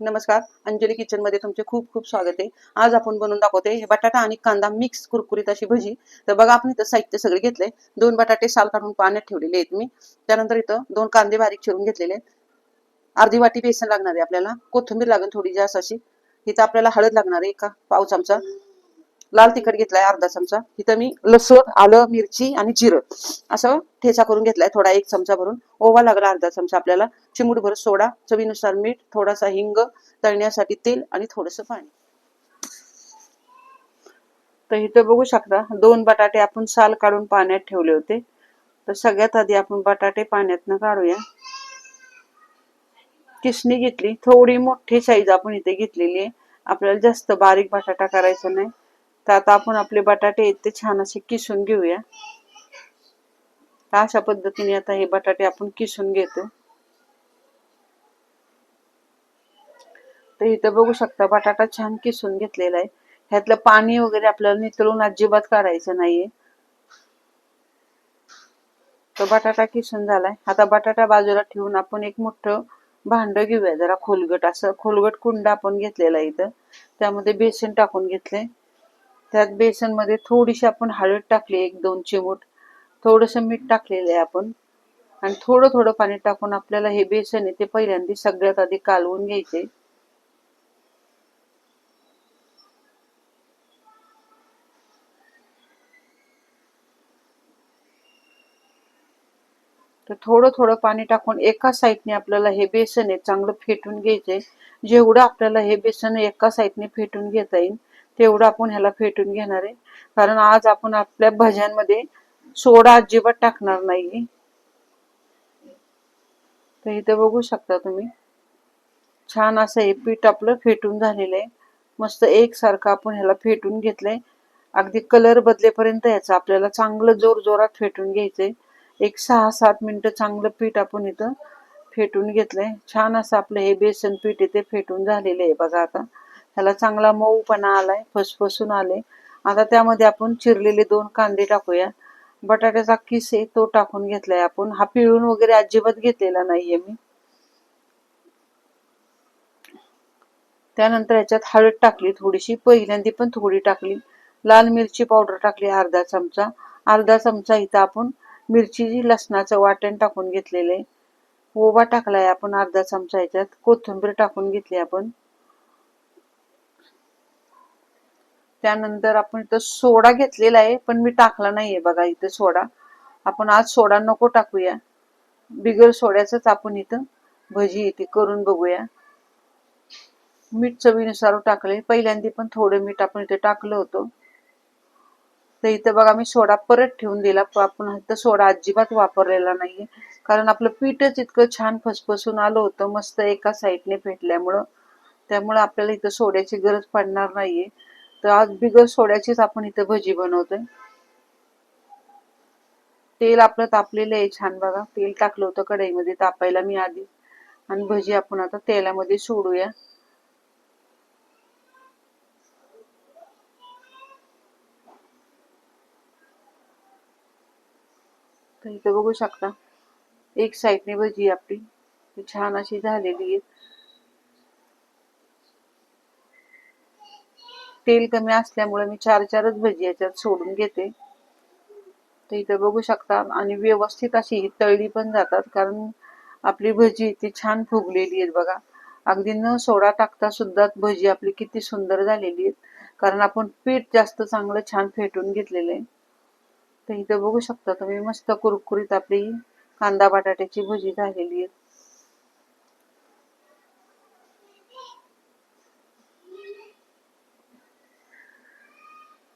नमस्कार अंजली किचनमध्ये तुमचे खूप खूप स्वागत आहे. आज आपण बनवून दाखवते हे बटाटा आणि कांदा मिक्स कुरकुरीत अशी भजी. तर बघा आपण इथं साहित्य सगळे घेतले. दोन बटाटे साल काढून पाण्यात ठेवलेले आहेत मी. त्यानंतर इथं दोन कांदे बारीक चिरून घेतलेले आहेत. अर्धी वाटी बेसन लागणार आहे आपल्याला. कोथिंबीर लागेल थोडी जास्त अशी. इथं आपल्याला हळद लागणार आहे एका पाव चमचा. लाल तिखट घेतलाय अर्धा चमचा. इथं मी लसूण आलं मिरची आणि जिरं असं ठेचा करून घेतलाय थोडा एक चमचा भरून. ओवा लागला अर्धा चमचा आपल्याला. चिमूटभर सोडा चवीनुसार मीठ थोडासा हिंग तळण्यासाठी तेल आणि थोडस पाणी. तर इथं बघू शकता दोन बटाटे आपण साल काढून पाण्यात ठेवले होते. तर सगळ्यात आधी आपण बटाटे पाण्यातनं काढूया. किसणी घेतली थोडी मोठी साईज आपण इथे घेतलेली आहे. आपल्याला जास्त बारीक बटाटा करायचा नाही. तर आता आपण आपले बटाटे ते छान असे किसून घेऊया. अशा पद्धतीने आता हे बटाटे आपण किसून घेतो. तर इथं बघू शकता बटाटा छान किसून घेतलेला आहे. ह्यातलं पाणी वगैरे आपल्याला नितळून अजिबात काढायचं नाहीये. तर बटाटा किसून झालाय. आता बटाटा बाजूला ठेवून आपण एक मोठं भांड घेऊया. जरा खोलगट असं खोलगट कुंड आपण घेतलेला आहे इथं. त्यामध्ये बेसन टाकून घेतलंय. त्यात बेसनमध्ये थोडीशी आपण हळद टाकली एक दोन चिमूट. थोडस मीठ टाकलेलं आहे आपण. आणि थोडं थोडं पाणी टाकून आपल्याला हे बेसन आहे ते पहिल्यांदा सगळ्यात आधी कालवून घ्यायचे. तर थोडं थोडं पाणी टाकून एका साईडने आपल्याला हे बेसन आहे चांगलं फेटून घ्यायचंय. जेवढं आपल्याला हे बेसन एका साईडने फेटून घेता येईल तेवढं आपण ह्याला फेटून घेणार आहे. कारण आज आपण आपल्या भज्यांमध्ये सोडा अजिबात टाकणार नाही तर इथे बघू शकता तुम्ही. छान असं हे पीठ आपलं फेटून झालेलं आहे. मस्त एकसारखं आपण ह्याला फेटून घेतलंय. अगदी कलर बदलेपर्यंत याचा आपल्याला चांगलं जोर जोरात फेटून घ्यायचंय. एक सहा सात मिनिटं चांगलं पीठ आपण इथं फेटून घेतलंय. छान असं आपलं हे बेसन पीठ इथे फेटून झालेलं आहे बघा आता. त्याला चांगला मऊपणा आलाय फसफसून आले आता त्यामध्ये आपण चिरलेले दोन कांदे टाकूया. बटाट्याचा किस आहे तो टाकून घेतलाय आपण. हा पिळून वगैरे अजिबात घेतलेला नाहीये मी. त्यानंतर याच्यात हळद टाकली थोडीशी. पहिल्यांदी पण थोडी टाकली. लाल मिरची पावडर टाकली अर्धा चमचा. अर्धा चमचा इथं आपण मिरची लसणाचं वाटण टाकून घेतलेलं आहे. ओवा टाकलाय आपण अर्धा चमचा याच्यात. कोथिंबीर टाकून घेतली आपण. त्यानंतर आपण इथं सोडा घेतलेला आहे पण मी टाकला नाहीये बघा इथं सोडा. आपण आज सोडा नको टाकूया. बिगर सोड्याच आपण इथं भजी इथे करून बघूया. मीठ चवीनुसार टाकले पहिल्यांदा पण थोडं मीठ आपण इथे टाकलं होतं. तर इथं बघा मी सोडा परत ठेवून दिला. आपण इथं सोडा अजिबात वापरलेला नाहीये. कारण आपलं पीठच इतकं छान फसफसून आलं होतं. मस्त एका साईडने फेटल्यामुळं. त्यामुळे आपल्याला इथं सोड्याची गरज पडणार नाहीये. तर आज बिगर सोड्याचीच आपण इथं भजी बनवतोय. तेल आपलं तापलेलं आहे छान बघा. तेल टाकलं होतं कढईमध्ये तापायला मी आधी. आणि भजी आपण आता तेलामध्ये सोडूया. इथं बघू शकता. एक साईडने भजी आपली. छान अशी झालेली आहे. तेल कमी असल्यामुळे मी चार चारच भजी याच्यात सोडून घेते. तर इथं बघू शकता आणि व्यवस्थित अशी ही तळली पण जातात कारण आपली भजी ती छान फुगलेली आहेत बघा. अगदी न सोडा टाकता सुद्धा भजी आपली किती सुंदर झालेली आहेत. कारण आपण पीठ जास्त चांगलं छान फेटून घेतलेलं आहे. तर इथं बघू शकता तुम्ही मस्त कुरकुरीत आपली कांदा बटाट्याची भजी झालेली आहे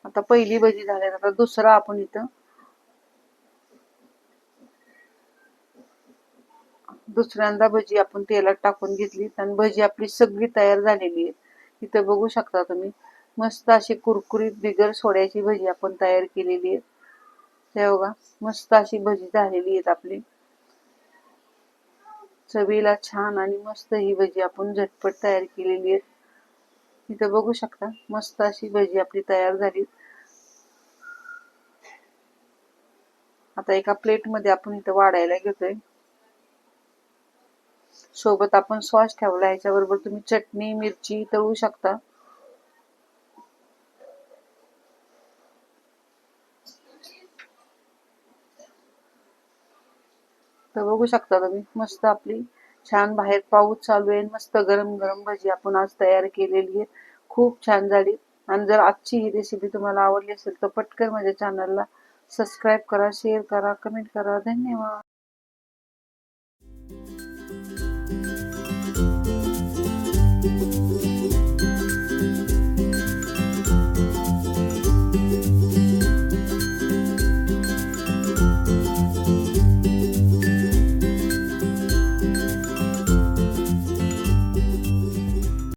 आता पहिली भजी झाली आता दुसरा आपण इथं दुसऱ्यांदा भजी आपण तेलात टाकून घेतली. आणि भजी आपली सगळी तयार झालेली आहे. इथं बघू शकता तुम्ही. मस्त अशी कुरकुरीत बिगर सोड्याची भजी आपण तयार केलेली आहे. ते बघा मस्त अशी भजी झालेली आहेत आपली. चवीला छान आणि मस्त ही भजी आपण झटपट तयार केलेली आहे. इथं बघू शकता. मस्त अशी भजी आपली तयार झाली. आता एका प्लेटमध्ये आपण इथं वाढायला घेतोय. सोबत आपण सॉस ठेवला याच्याबरोबर तुम्ही चटणी मिरची तळू शकता. तर बघू शकता तुम्ही मस्त आपली छान बाहेर पाऊस चालू आहे मस्त गरम गरम भजी आपण आज तयार केलेली आहे. खूप छान झाली. आणि जर आजची ही रेसिपी तुम्हाला आवडली असेल तर पटकन माझ्या चॅनलला सबस्क्राईब करा शेअर करा कमेंट करा. धन्यवाद.